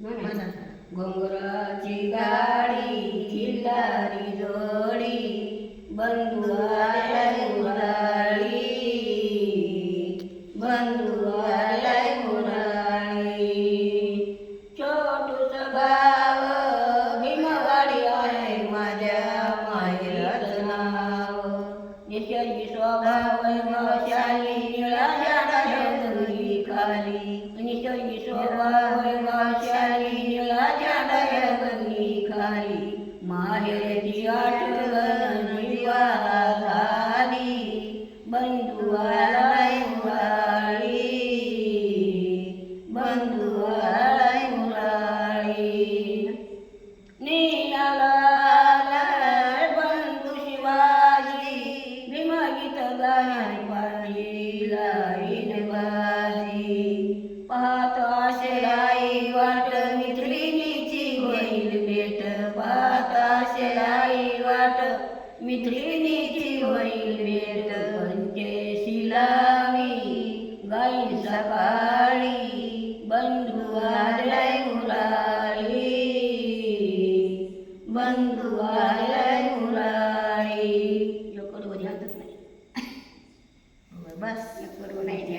घोंगराची गाडी खिल्लारी जोडी बंधुआलाय मुराळी बंधुआलाय मुराळी. छोटूस गाव भीमवाडी आहे माझ्या माहेराचं नाव. निसर्गी स्वभाव मशाली निळा झाडा खाली माहेरची आठवण जीवा झाली बंधू आलाय मुराळी निघाला बंधू शिवाजी भीमगीत गाण्याने पाळली लाईन बाजी पाहत आशेलाई वाट मित्रिणीची होईल भेट पा आशेलाई वाट. मित्रिणीची होईल भेट पंचशिला मी गाई सकाळी बंधू आलाय मुराळी बंधू आलाय मुराळी लोक हातच नाही. बस. नाही